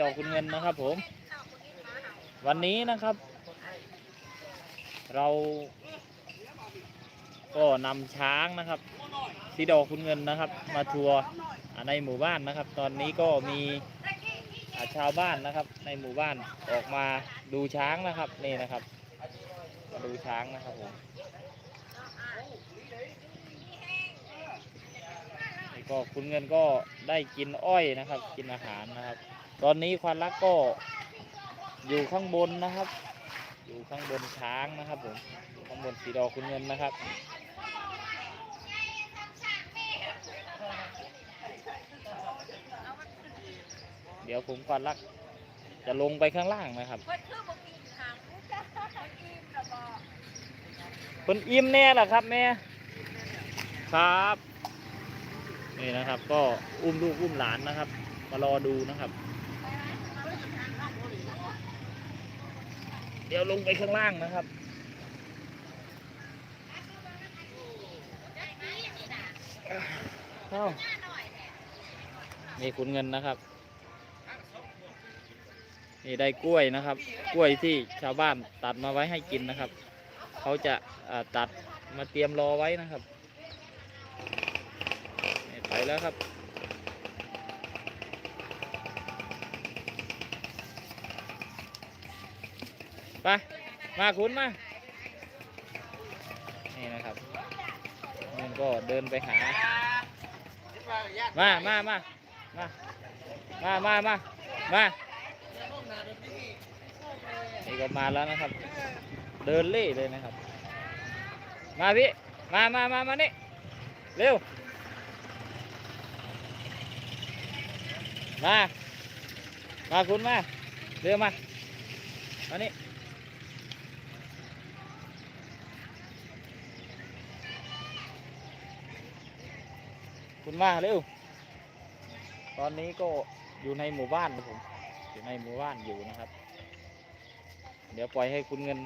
ดอกคุณเงินนะครับผม วันนี้นะครับ เราก็นำช้างนะครับสีดอกคุณเงินนะครับ มาทัวร์ในหมู่บ้านนะครับ ตอนนี้ก็มีชาวบ้านนะครับ ในหมู่บ้านออกมาดูช้างนะครับนี่นะครับมาดูช้างนะครับผมก็คุณเงินก็ได้กินอ้อยนะครับ กินอาหารนะครับ ตอนนี้ควันรักก็อยู่ข้างบนนะครับ อยู่ข้างบนช้างนะครับผมอยู่ข้างบนสีดอกคุณเงินนะครับเดี๋ยวผมควันรักจะลงไปข้างล่างนะครับเพิ่นคือบ่กินหางจ้าอิ่มแล้วบ่คนอิ่มแน่แหละครับแม่ครับนี่นะครับก็อุ้มลูกอุ้มหลานนะครับ มารอดูนะครับ เดี๋ยวลงไปข้างล่างนะครับเอ้านี่คุณเงินนะครับ นี่ได้กล้วยนะครับ กล้วยที่ชาวบ้านตัดมาไว้ให้กินนะครับ เขาจะาตัดมาเตรียมรอไว้นะครับ ไปแล้วครับ ไปมาคุณมา นี่นะครับมันก็เดินไปหา มามามามามามามามานี่ก็มาแล้วนะครับ เดินเล่เลยนะครับ มาพี่ มามามามานี่ เร็ว มา มาคุณมา เร็วมา มานี่ คุณมาเร็ว ตอนนี้ก็อยู่ในหมู่บ้านครับผมอยู่ในหมู่บ้านอยู่นะครับ เดี๋ยวปล่อยให้คุณเงิน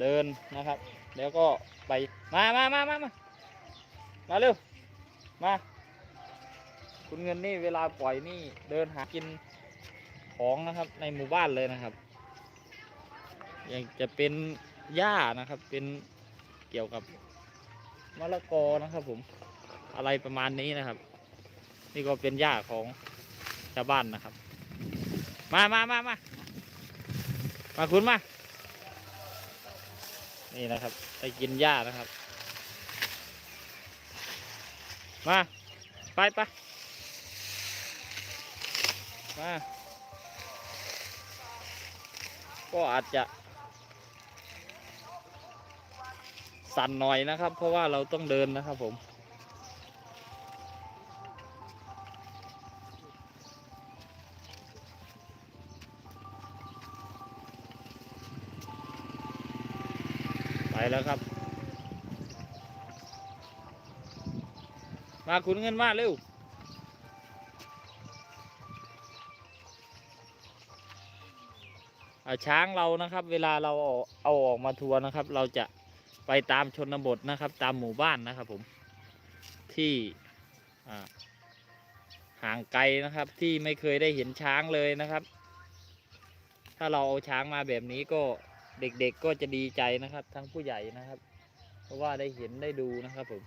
เดินนะครับ แล้วก็ไปมามามามามามาเร็ว มา คุณเงินนี่เวลาปล่อยนี่เดินหากินของนะครับ ในหมู่บ้านเลยนะครับอย่างจะเป็นหญ้านะครับ เป็นเกี่ยวกับมะละกอนะครับผม อะไรประมาณนี้นะครับ นี่ก็เป็นหญ้าของชาวบ้านนะครับ มามามามามาคุณมา นี่นะครับไปกินหญ้านะครับ มาไปไปมาก็อาจจะสั่นหน่อยนะครับ เพราะว่าเราต้องเดินนะครับผม แล้วครับ มาขุนเงินมาเร็วอ่าช้างเรานะครับ เวลาเราเอาออกมาทัวร์นะครับ เราจะไปตามชนบทนะครับ ตามหมู่บ้านนะครับผมที่ห่างไกลนะครับที่ไม่เคยได้เห็นช้างเลยนะครับ ถ้าเราเอาช้างมาแบบนี้ก็ เด็กๆก็จะดีใจนะครับ ทั้งผู้ใหญ่นะครับ เพราะว่าได้เห็นได้ดูนะครับผม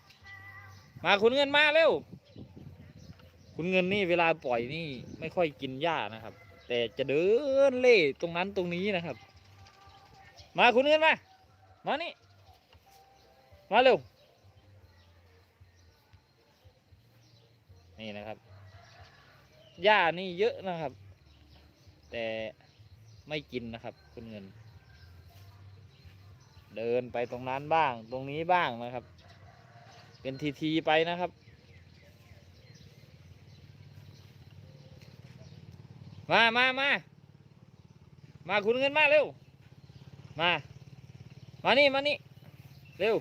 มาคุณเงินมาเร็ว คุณเงินนี่เวลาปล่อยนี่ไม่ค่อยกินหญ้านะครับ แต่จะเดินเล่ตรงนั้นตรงนี้นะครับ มาคุณเงินมา มานี่ มาเร็ว นี่นะครับหญ้านี่เยอะนะครับ แต่ไม่กินนะครับ คุณเงิน เดินไปตรงนั้นบ้าง ตรงนี้บ้างนะครับ เป็นทีทีๆไปนะครับ มามามามาคุณเงินมาเร็ว มา มานี่มานี่เร็ว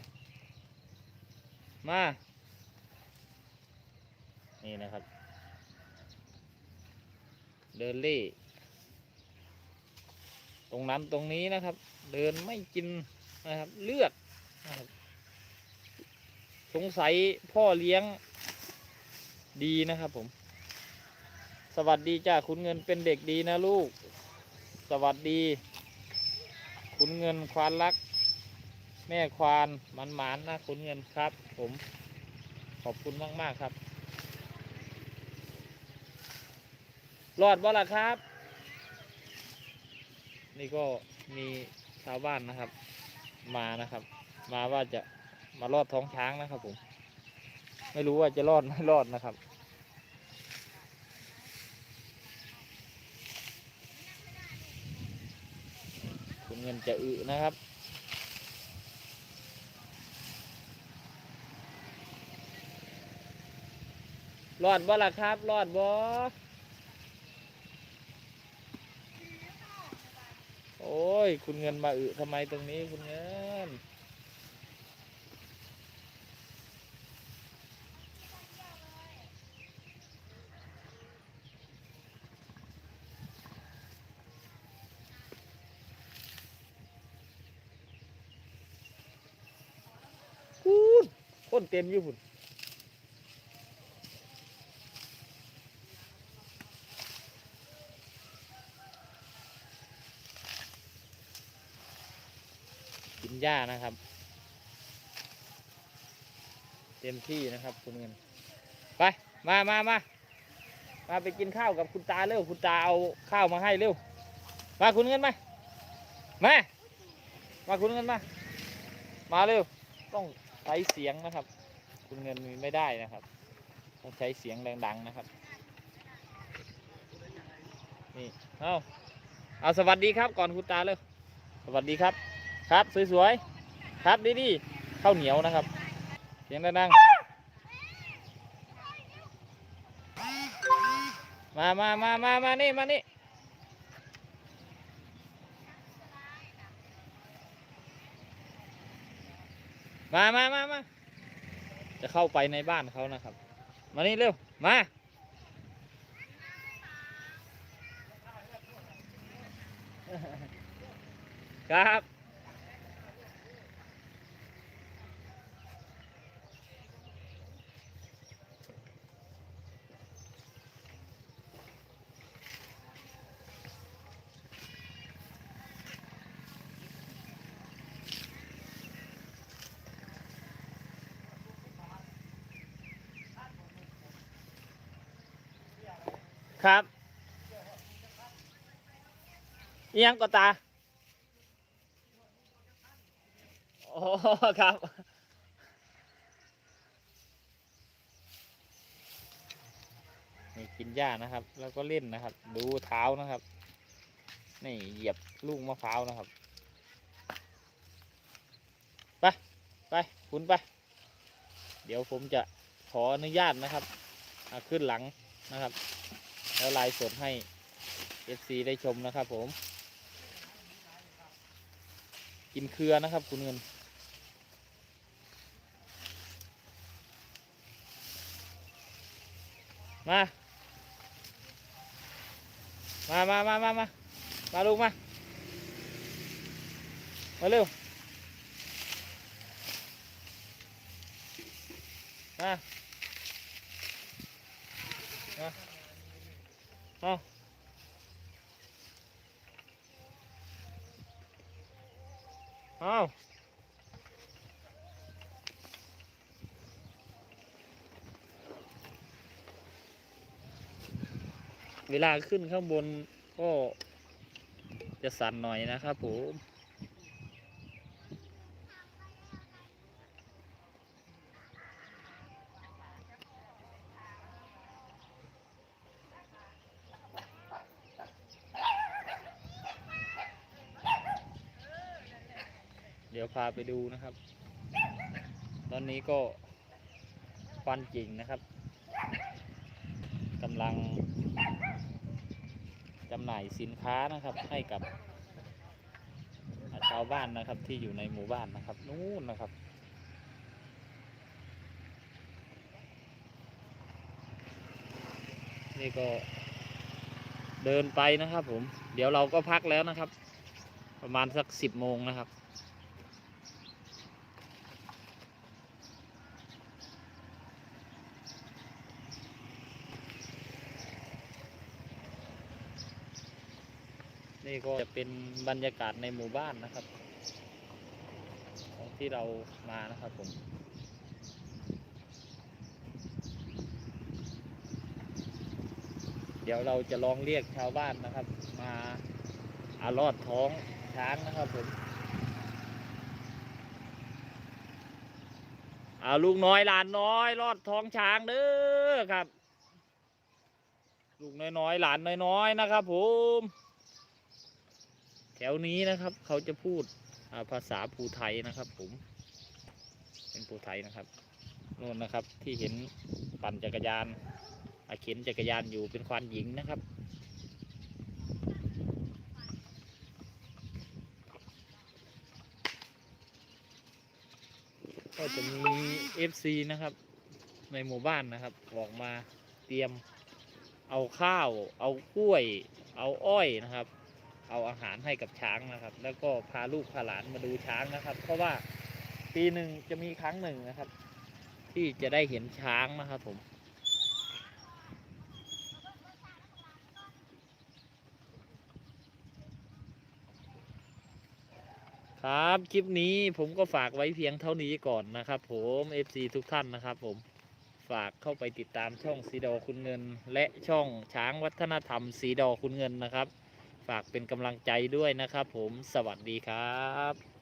มา นี่นะครับ เดินเล่ตรงนั้นตรงนี้นะครับ เดินไม่กิน นะครับ เลือดนะครับสงสัยพ่อเลี้ยงดีนะครับผม สวัสดีจ้าคุณเงินเป็นเด็กดีนะลูก สวัสดี คุณเงินควานรัก แม่ควานมันหมานนะคุณเงินครับ ผมขอบคุณมากๆครับรอดบ่ล่ะครับ นี่ก็มีชาวบ้านนะครับ มานะครับ มาว่าจะมารอดท้องช้างนะครับผม ไม่รู้ว่าจะรอดไม่รอดนะครับ คุณเงินจะอึนะครับรอดบ่ล่ะครับรอดบ่โอ้ย คุณเงินมาอึทำไมตรงนี้คุณเงิน พูดคนเต็มอยู่พุ่นกินหญ้านะครับ เต็มที่นะครับคุณเงินไป มามามามาไปกินข้าวกับคุณตาเร็ว คุณตาเอาข้าวมาให้เร็ว มาคุณเงินมา มา มาคุณเงินมา มาเร็ว ต้องใช้เสียงนะครับ คุณเงินมีไม่ได้นะครับต้องใช้เสียงดังๆนะครับ นี่ เอาเอาสวัสดีครับก่อนคุณตาเลยสวัสดีครับ ครับสวยๆ ครับดีๆข้าวเหนียวนะครับ เสียงดังๆ มามามามามานี่ มานี่มามามามา จะเข้าไปในบ้านเขานะครับ มานี่เร็ว มา ครับ ครับยังก็ตาโอ้ครับนี่กินหญ้านะครับ แล้วก็เล่นนะครับ ดูเท้านะครับ นี่เหยียบลูกมะพร้าวนะครับ ไปไปคุณไป เดี๋ยวผมจะขออนุญาตนะครับขึ้นหลังนะครับ แล้วไลฟ์สดให้ FC ได้ชมนะครับผม กินเครือนะครับคุณเงินมา มามามามามามาลูกมา มาเร็ว มา มา เอาเอาเวลาขึ้นข้างบนก็จะสั่นหน่อยนะครับผม ดี๋ยวพาไปดูนะครับ ตอนนี้ก็ควันจริงนะครับกำลังจำหน่ายสินค้านะครับ ให้กับชาวบ้านนะครับที่อยู่ในหมู่บ้านนะครับ นู่นนะครับนี่ก็เดินไปนะครับผม เดี๋ยวเราก็พักแล้วนะครับ ประมาณสักสิบโมงนะครับ นี่ก็จะเป็นบรรยากาศในหมู่บ้านนะครับ ของที่เรามานะครับผมเดี๋ยวเราจะลองเรียกชาวบ้านนะครับ มาอารอดท้องช้างนะครับผมเอาลูกน้อยหลานน้อยรอดท้องช้างเด้อครับ ลูกน้อยๆหลานน้อยๆนะครับผม ถวนี้นะครับ เขาจะพูดภาษาภูไทยนะครับ ผม เป็นภูไทยนะครับนู่นนะครับที่เห็นปั่นจักรยานอาเข็นจักรยานอยู่เป็นควานหญิงนะครับ ก็จะมี FC นะครับ ในหมู่บ้านนะครับออกมาเตรียมเอาข้าว เอากล้วย เอาอ้อยนะครับ เอาอาหารให้กับช้างนะครับ แล้วก็พาลูกพาหลานมาดูช้างนะครับ เพราะว่าปีหนึ่งจะมีครั้งหนึ่งนะครับ ที่จะได้เห็นช้างนะครับผมครับ คลิปนี้ผมก็ฝากไว้เพียงเท่านี้ก่อนนะครับ ผม FC ทุกท่านนะครับ ผมฝากเข้าไปติดตามช่องสีดอคุณเงิน และช่องช้างวัฒนธรรมสีดอคุณเงินนะครับ ฝากเป็นกำลังใจด้วยนะครับผมสวัสดีครับ